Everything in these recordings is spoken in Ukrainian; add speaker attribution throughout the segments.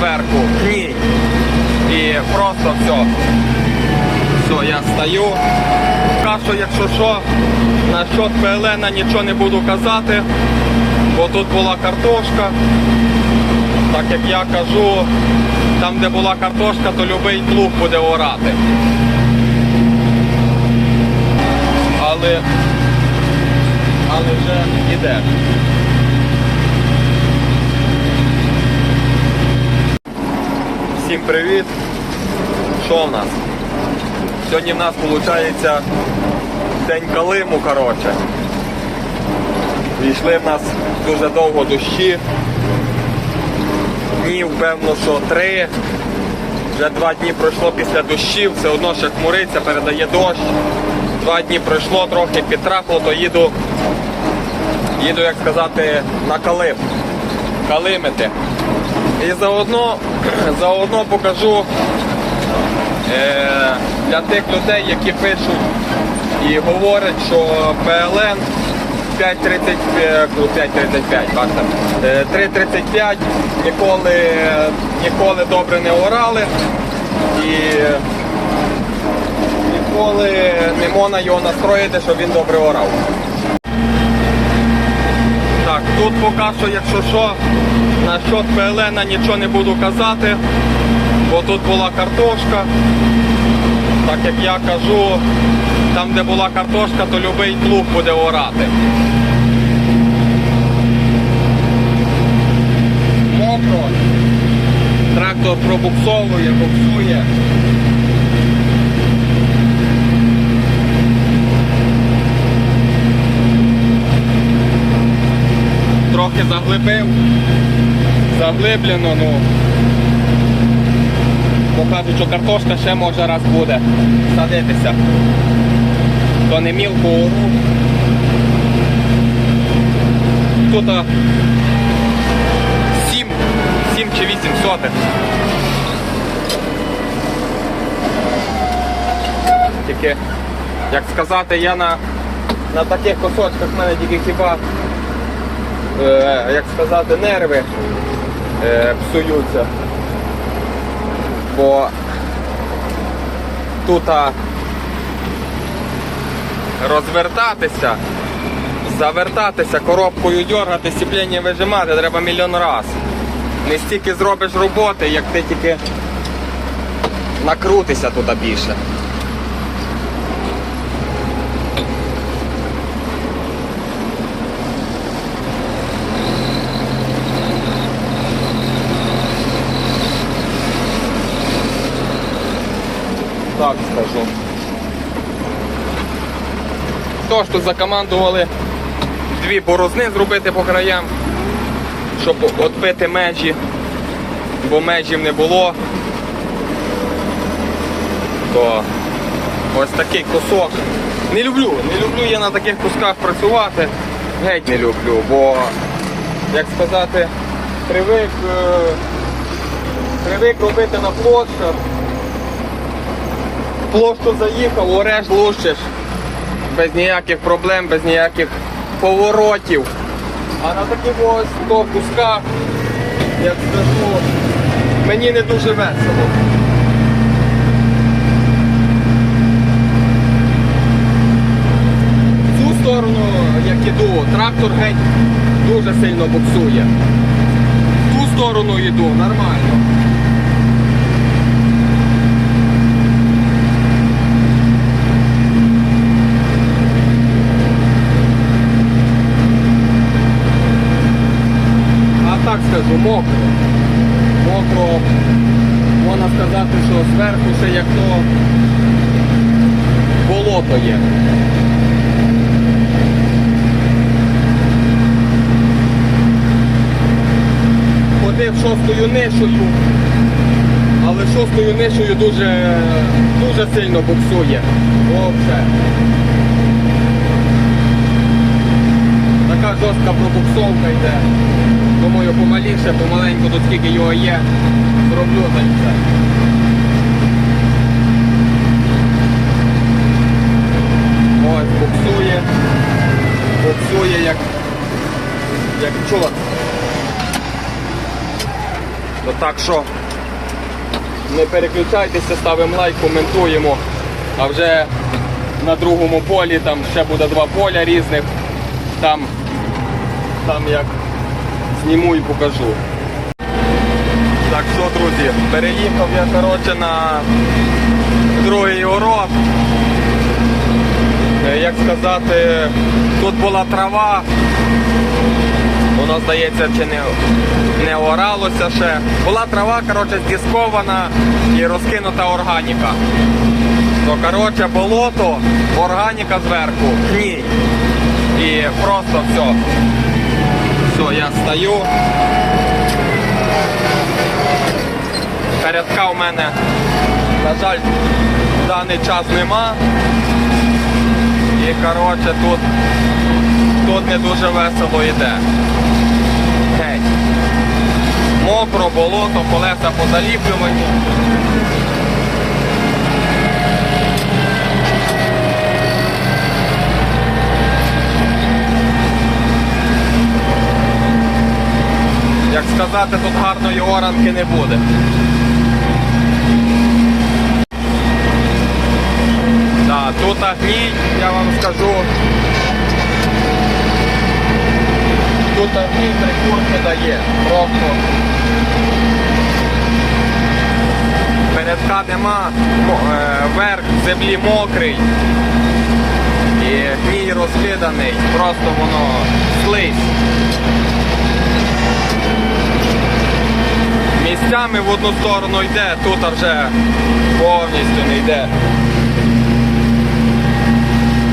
Speaker 1: зверху гній. І просто все. Все, я стою. Кажу, якщо що, на счет ПЛН нічого не буду казати, бо тут була картошка. Так як я кажу, там де була картошка, то любий плуг буде орати. Але, але вже іде. Всім привіт! Що в нас? Сьогодні в нас виходить день Калиму, коротше. Війшли в нас дуже довго дощі. Днів, певно, що три. Вже два дні пройшло після дощів, все одно ще хмуриться, передає дощ. Два дні пройшло, трохи підтрахло, то їду, їду, як сказати, на Калим. Калимити. І заодно, заодно покажу е, для тих людей, які пишуть і говорять, що ПЛН 5.35, е, ну, 5.35, бачите, е, 3.35 ніколи, ніколи добре не орали і ніколи не можна його настроїти, щоб він добре орав. Тут поки що, якщо що, на счет ПЛН нічого не буду казати, бо тут була картошка. Так як я кажу, там де була картошка, то любий плуг буде орати. Мокро. Трактор пробуксовує, буксує. Трохи заглибив. Заглиблено, ну. Бо кажуть, що картошка ще може раз буде садитися. То не мілку ору. Тут а, 7, 7 чи 8 сотих. Тільки, як сказати, я на, на таких кусочках в мене тільки хіба, як сказати, нерви е, псуються. Бо тут розвертатися, завертатися, коробкою дергати, сіплення вижимати треба мільйон раз. Не стільки зробиш роботи, як ти тільки накрутися туди більше. Так скажу. Тож тут закомандували дві борозни зробити по краям, щоб відбити межі, бо межів не було. То ось такий кусок. Не люблю, не люблю я на таких кусках працювати. Геть не люблю, бо, як сказати, привик, е, привик робити на площах. Площу заїхав, ореш, лущиш. Без ніяких проблем, без ніяких поворотів. А на таких ось то кусках, як скажу, мені не дуже весело. В цю сторону, як іду, трактор геть дуже сильно буксує. В ту сторону йду, нормально. А скажу, мокро. Мокро, можна сказати, що зверху ще як то болото є. Ходив шостою нишою, але шостою нишою дуже, дуже сильно буксує. Вовсе. Така жорстка пробуксовка йде. Думаю, помаліше, помаленьку, тут скільки його є, зроблю й все. Ось, буксує. Буксує як, як чорт. То так що не переключайтеся, ставимо лайк, коментуємо. А вже на другому полі там ще буде два поля різних. Там, там як зніму і покажу. Так що, друзі, переїхав я коротше на другий город. Е, Як сказати, тут була трава, воно здається, чи не, не оралося ще. Була трава, коротше, здіскована і розкинута органіка. То коротше болото, органіка зверху, гній. І просто все. Стою. Порядка у мене, на жаль, в даний час нема. І коротше тут, тут не дуже весело йде. Геть. Мокро, болото, колеса позаліплювані. Як сказати, тут гарної оранки не буде. Да, тут гній, я вам скажу. Тут гній прикурки дає. Просто. Передка нема, е, верх землі мокрий. І гній розкиданий. Просто воно слизь. Місцями в одну сторону йде, тут вже повністю не йде.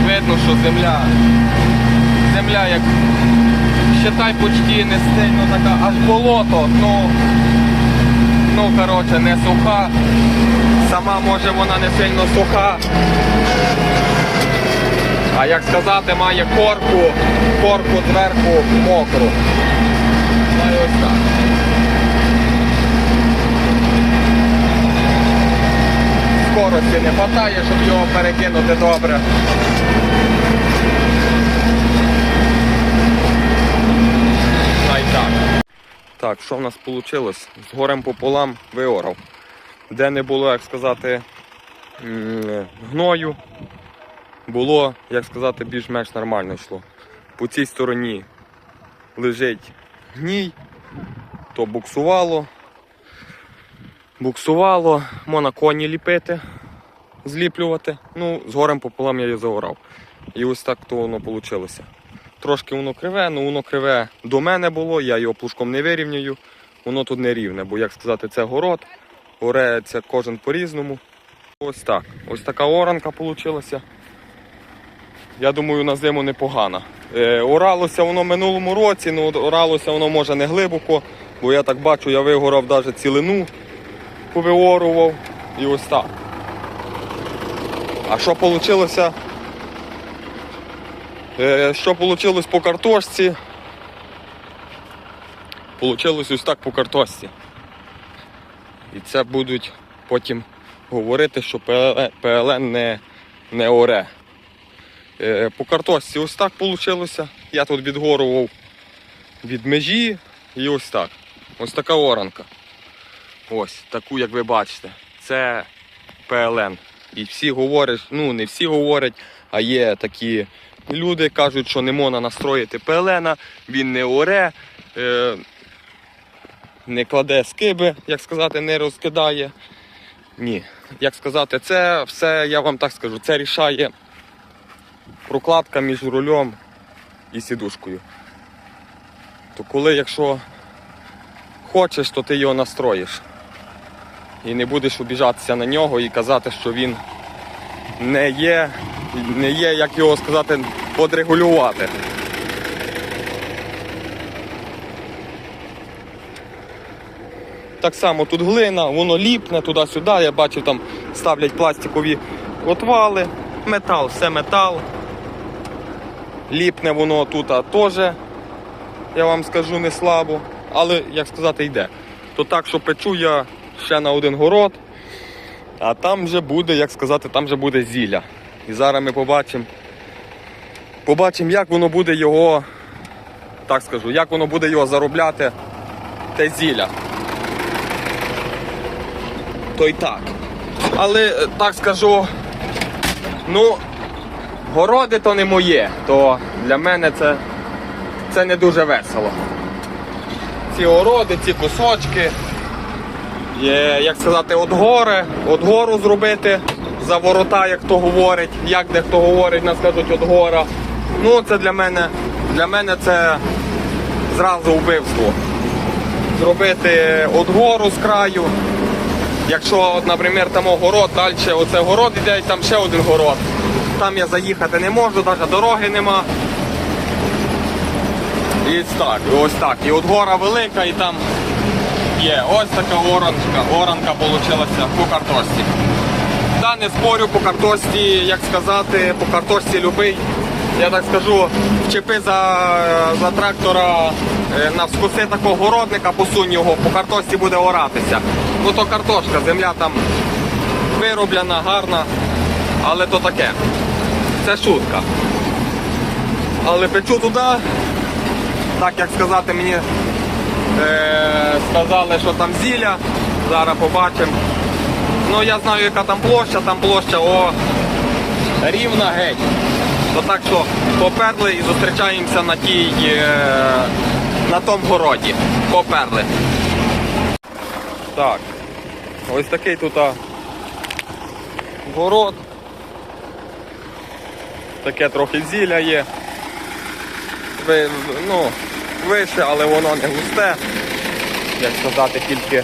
Speaker 1: Видно, що земля. Земля як считай почти не сильно така, аж болото, ну, ну коротше, не суха. Сама може вона не сильно суха. А як сказати, має корку, корку зверху мокру. Ось так. Скорості не вистачає, щоб його перекинути добре. Так. Так, що в нас вийшло? З горем пополам виорав. Де не було, як сказати, гною, було, як сказати, більш-менш нормально йшло. По цій стороні лежить гній, то буксувало, буксувало, можна коні ліпити, зліплювати. Ну, з горем пополам я її заорав. І ось так то воно вийшло. Трошки воно криве, ну воно криве до мене було, я його плужком не вирівнюю, воно тут не рівне, бо як сказати, це город, ореться кожен по-різному. Ось так. Ось така оранка вийшла. Я думаю, на зиму непогана. Е, оралося воно минулому році, ну оралося воно може не глибоко, бо я так бачу, я вигорав навіть цілину повиорував і ось так. А що вийшло? Що вийшло по картошці? Получилось ось так по картошці. І це будуть потім говорити, що ПЛН ПЛН не, не оре. Е, По картошці ось так вийшло. Я тут відгорував від межі і ось так. Ось така оранка. Ось таку, як ви бачите. Це ПЛН. І всі говорять, ну не всі говорять, а є такі люди, кажуть, що не можна настроїти ПЛН, він не оре, е, не кладе скиби, як сказати, не розкидає. Ні. Як сказати, це все, я вам так скажу, це рішає прокладка між рулем і сідушкою. То коли, якщо хочеш, то ти його настроїш. І не будеш обіжатися на нього і казати, що він не є, не є, як його сказати, подрегулювати. Так само тут глина, воно ліпне туди-сюди. Я бачив, там ставлять пластикові отвали, метал, все метал. Ліпне воно тут теж, я вам скажу, не слабо, але як сказати, йде. То так, що печу я ще на один город, а там вже буде, як сказати, там вже буде зілля. І зараз ми побачимо, побачимо, як воно буде його, так скажу, як воно буде його заробляти, те зілля. то й так. Але е, так скажу, ну, городи то не моє, то для мене це, це не дуже весело. Ці городи, ці кусочки, є, як сказати, от гори, от гору зробити за ворота, як то говорить, як дехто говорить, нас кажуть от гора. Ну, це для мене, для мене це зразу вбивство. Зробити от гору з краю. Якщо, от, наприклад, там город, далі оце город іде, там ще один город. Там я заїхати не можу, навіть дороги нема. І так, ось так. І от гора велика, і там є ось така оранка, оранка вийшла по картошці. Та не спорю по картошці, як сказати, по картошці любий. Я так скажу, вчепи за, за трактора е, навскоси такого городника, посунь його, по картошці буде оратися. Ну то картошка, земля там вироблена, гарна, але то таке. Це шутка. Але печу туди, так як сказати, мені сказали, що там зілля. Зараз побачимо. Ну я знаю, яка там площа, там площа о, рівна геть. То так що поперли і зустрічаємося на тій, е, на тому городі. Поперли. Так, ось такий тут а, город. Таке трохи зілля є. Ви, ну, вище, але воно не густе. Як сказати, тільки,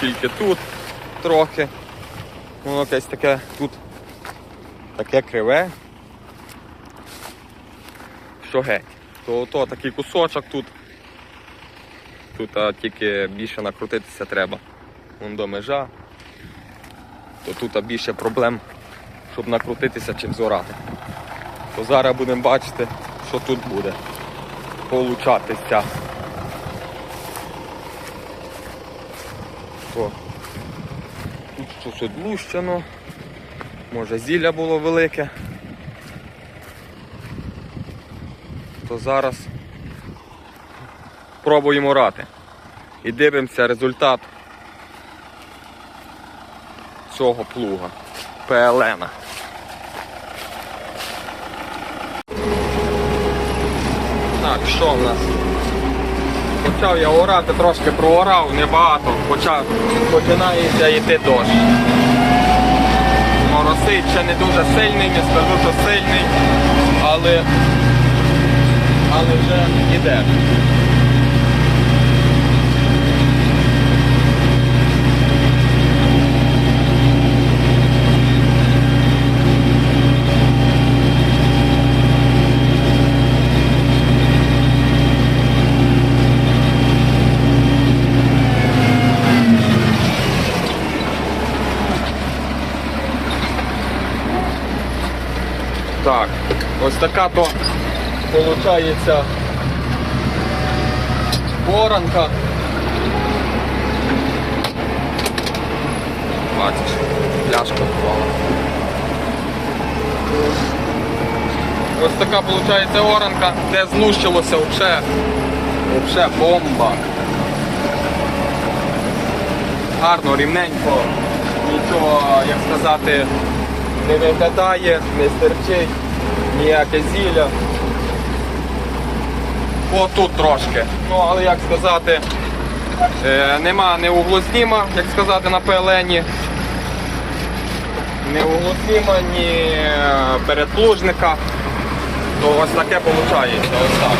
Speaker 1: тільки тут трохи. Воно якесь таке тут таке криве. Що геть. То, то такий кусочок тут. Тут а, тільки більше накрутитися треба. Вон до межа. То тут а, більше проблем, щоб накрутитися чим зорати. То зараз будемо бачити, що тут буде получатися. То тут щось одлущено. Може зілля було велике. То зараз пробуємо рати. І дивимося результат цього плуга. ПЛН. Так, що в нас? Почав я орати, трошки проорав, небагато, почав, починається йти дощ. Моросить ще не дуже сильний, не скажу, що сильний, але, але вже йде. Так, ось така то виходить воронка. Бачиш, пляшка впала. Ось така виходить воронка, де знущилося вже, вже бомба. Гарно, рівненько, нічого, як сказати, не виглядає, не стерчить, ніяке зілля. Отут тут трошки. Ну, але як сказати, е, нема не углозніма, як сказати, на пелені. Не углозніма, ні е, передплужника. То ось таке виходить. Ось так.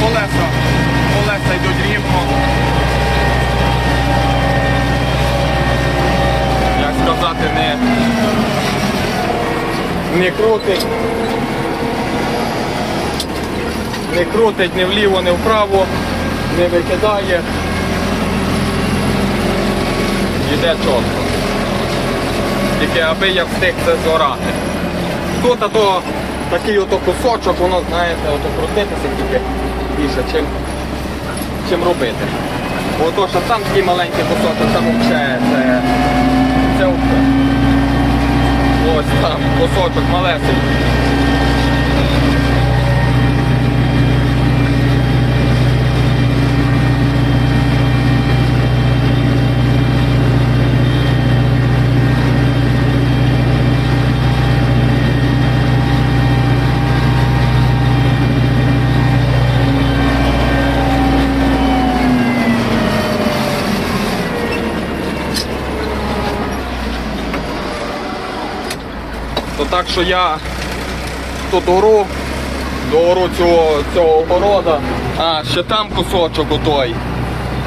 Speaker 1: Колеса, колеса йдуть рівно. Як сказати, не, не крутить. Не крутить ні вліво, ні вправо, не викидає. Йде чітко. Тільки аби я встиг це зорати. Тут то такий ото кусочок, воно, знаєте, ото крутитися тільки більше, чим, чим робити. Бо то, що там такий маленький кусочок, там взагалі це, це взагалі. Ось там кусочок малесенький. Так що я тут ору, доору цього, цього огорода. А, ще там кусочок отой.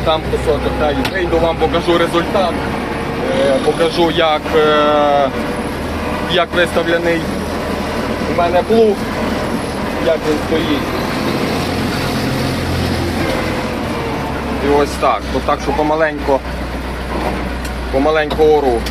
Speaker 1: Там кусочок, так, і вийду вам покажу результат. Е, покажу, як, е, як виставлений у мене плуг, як він стоїть. І ось так. То так, що помаленько, помаленько ору.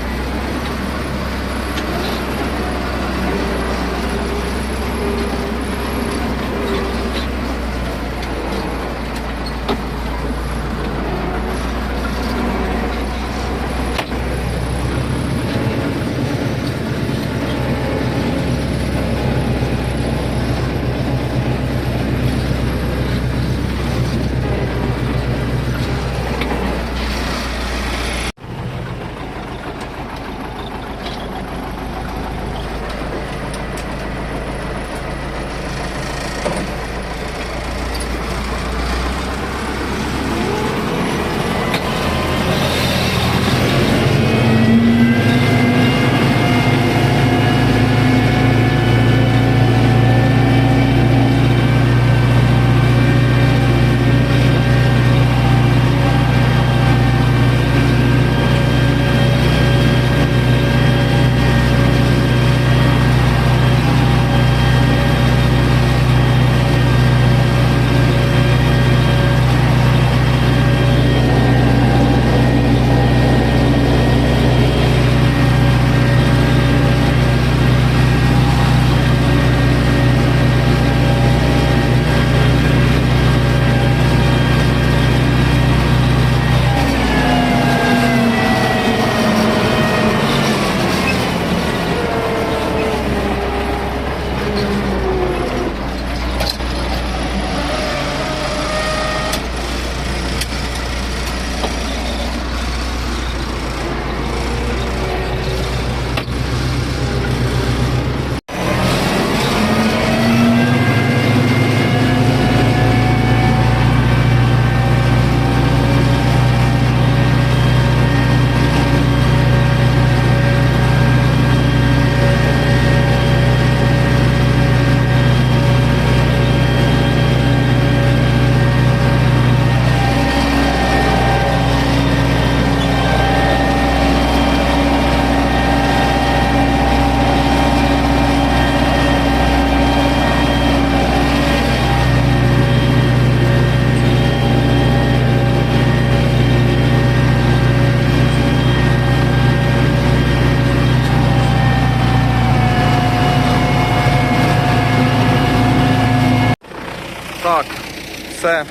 Speaker 1: Все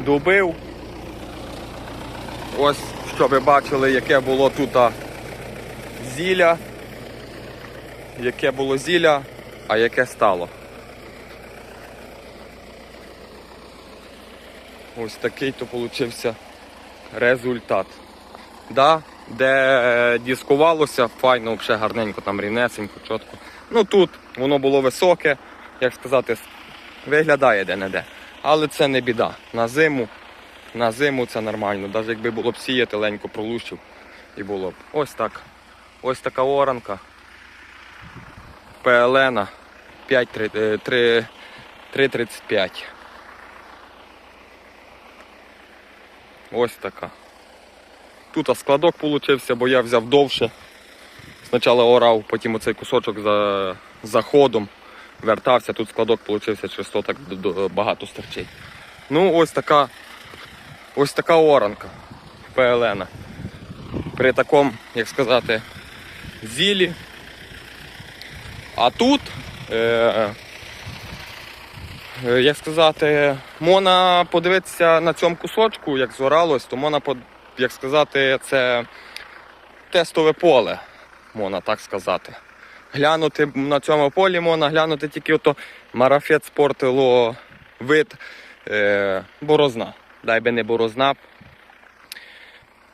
Speaker 1: добив. Ось, щоб ви бачили, яке було тут зілля. Яке було зілля, а яке стало. Ось такий то получився результат. Да, де е, дискувалося, файно, взагалі гарненько, там рівнесенько, чітко. Ну тут воно було високе, як сказати, виглядає де-не-де. Але це не біда. На зиму, на зиму це нормально. Навіть якби було б сіяти, ленько пролущив і було б. Ось так. Ось така оранка. ПЛН 3,35. Ось така. Тут складок получився, бо я взяв довше. Спочатку орав, потім оцей кусочок за, за ходом вертався, тут складок получився, через то так багато стерчить. Ну, ось така, ось така оранка ПЛН. При такому, як сказати, зілі. А тут, Е, е, як сказати, можна подивитися на цьому кусочку, як зоралось, то можна, як сказати, це тестове поле, можна так сказати. Глянути на цьому полі можна глянути тільки ото марафет спортило вид е, борозна. Дай би не борозна,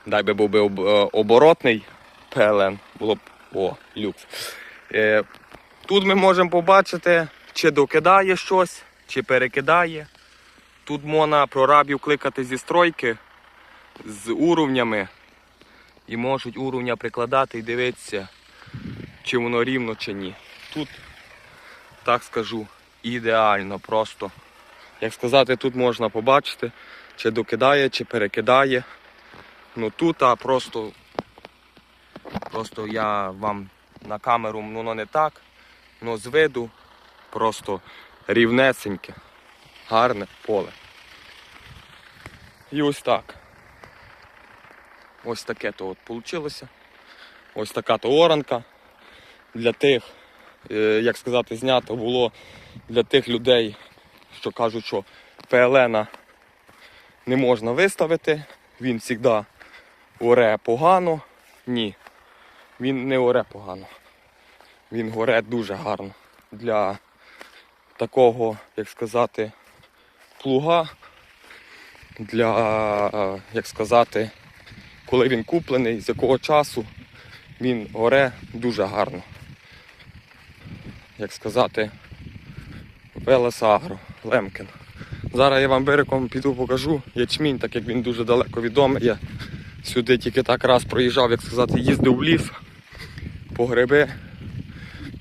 Speaker 1: дай би був би е, оборотний ПЛН, було б о, люкс. Е, тут ми можемо побачити, чи докидає щось, чи перекидає. Тут можна прорабів кликати зі стройки з уровнями і можуть уровня прикладати і дивитися, чи воно рівно, чи ні. Тут, так скажу, ідеально просто. Як сказати, тут можна побачити, чи докидає, чи перекидає. Ну тут а просто, просто я вам на камеру ну, не так, але з виду просто рівнесеньке, гарне поле. І ось так. Ось таке то от вийшло. Ось така то оранка. Для тих, е, як сказати, знято було для тих людей, що кажуть, що ПЛН не можна виставити, він завжди оре погано. Ні, він не оре погано. Він горе дуже гарно. Для такого, як сказати, плуга, для, як сказати, коли він куплений, з якого часу він горе дуже гарно. Як сказати, Велес Агро, Лемкін. Зараз я вам берегом піду покажу ячмінь, так як він дуже далеко відомий. Я сюди тільки так раз проїжджав, як сказати, їздив в ліс по гриби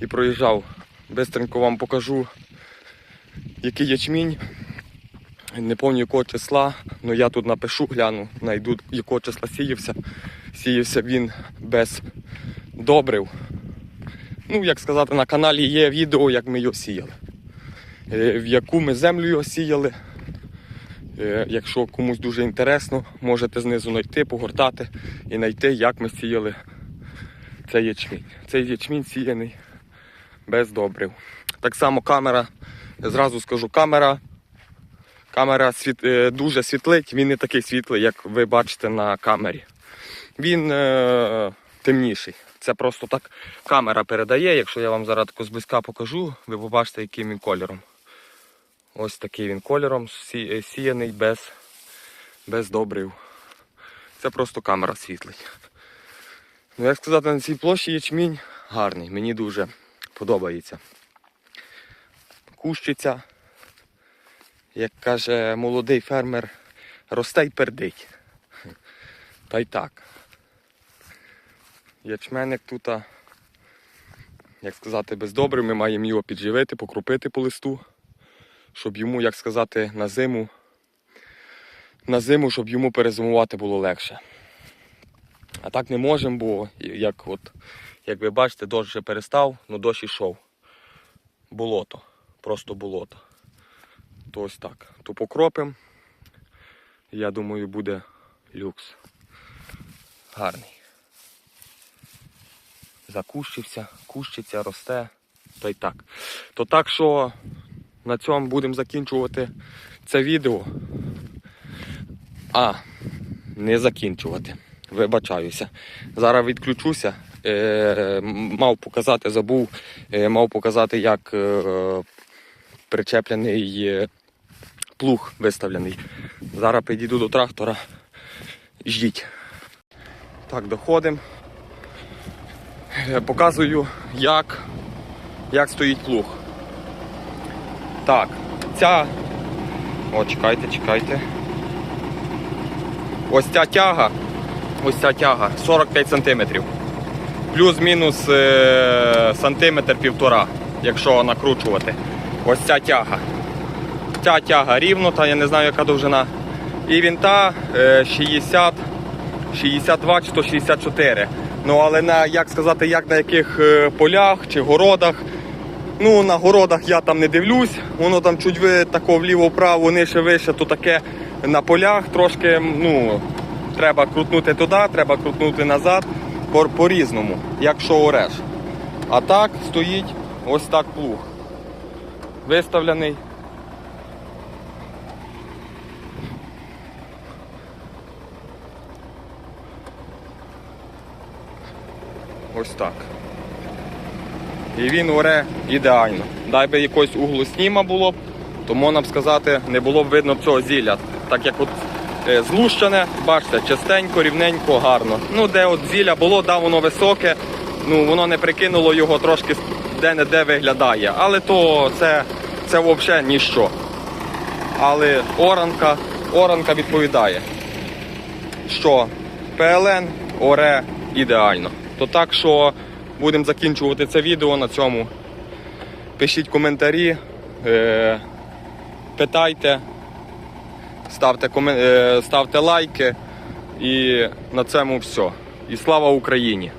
Speaker 1: і проїжджав. Бистренько вам покажу, який ячмінь. Не пам'ятаю якого числа, але я тут напишу, гляну, знайду якого числа сіявся. Сіявся він без добрив. Ну, як сказати, на каналі є відео, як ми його сіяли. Е, В яку ми землю його сіяли. Е, Якщо комусь дуже інтересно, можете знизу знайти, погортати і знайти, як ми сіяли цей ячмінь. Цей ячмінь сіяний без добрив. Так само камера, зразу скажу, камера Камера світ, е, дуже світлить, він не такий світлий, як ви бачите на камері. Він е, темніший. Це просто так камера передає. Якщо я вам зараз тако зблизька покажу, ви побачите, яким він кольором. Ось такий він кольором, е, сіяний без, без добрив. Це просто камера світлить. Ну, як сказати, на цій площі ячмінь гарний, мені дуже подобається. Кущиця як каже молодий фермер, росте й пердить. Та й так. Ячменник тут, як сказати, без добрив, ми маємо його підживити, покрупити по листу, щоб йому, як сказати, на зиму, на зиму, щоб йому перезимувати було легше. А так не можемо, бо як, от, як ви бачите, дощ вже перестав, але дощ ішов. Болото, просто болото. То ось так. То покропим. Я думаю, буде люкс. Гарний. Закущився, кущиться, росте. Та й так. То так що на цьому будемо закінчувати це відео. А, не закінчувати. Вибачаюся. Зараз відключуся. Е, мав показати, забув, е, мав показати, як е, причеплений плуг виставлений. Зараз підійду до трактора. Ждіть. Так, доходимо. Е, Показую, як, як стоїть плуг. Так, ця. О, чекайте, чекайте. Ось ця тяга. Ось ця тяга 45 сантиметрів. Плюс-мінус е, сантиметр півтора, якщо накручувати. Ось ця тяга. Ця тяга рівно, та я не знаю, яка довжина. І вінта е, 60, 62 чи то 64. Ну, але на, як сказати, як на яких е, полях чи городах. Ну, на городах я там не дивлюсь, воно там чуть ви тако вліво-вправо, нижче вище, то таке на полях трошки, ну, треба крутнути туди, треба крутнути назад по- по-різному, якщо ореш. А так стоїть ось так плуг. виставлений. Ось так. І він оре ідеально. Дай би якось углу сніма було б, то можна б сказати, не було б видно цього зілля. Так як от е, злущене, бачите, частенько, рівненько, гарно. Ну, де от зілля було, да, воно високе, ну воно не прикинуло його трошки де-не-де виглядає. Але то це, це взагалі ніщо. Але оранка, оранка відповідає, що ПЛН оре ідеально. То так що будемо закінчувати це відео на цьому. Пишіть коментарі, е, питайте, ставте, комен- е, ставте лайки. І на цьому все. І слава Україні!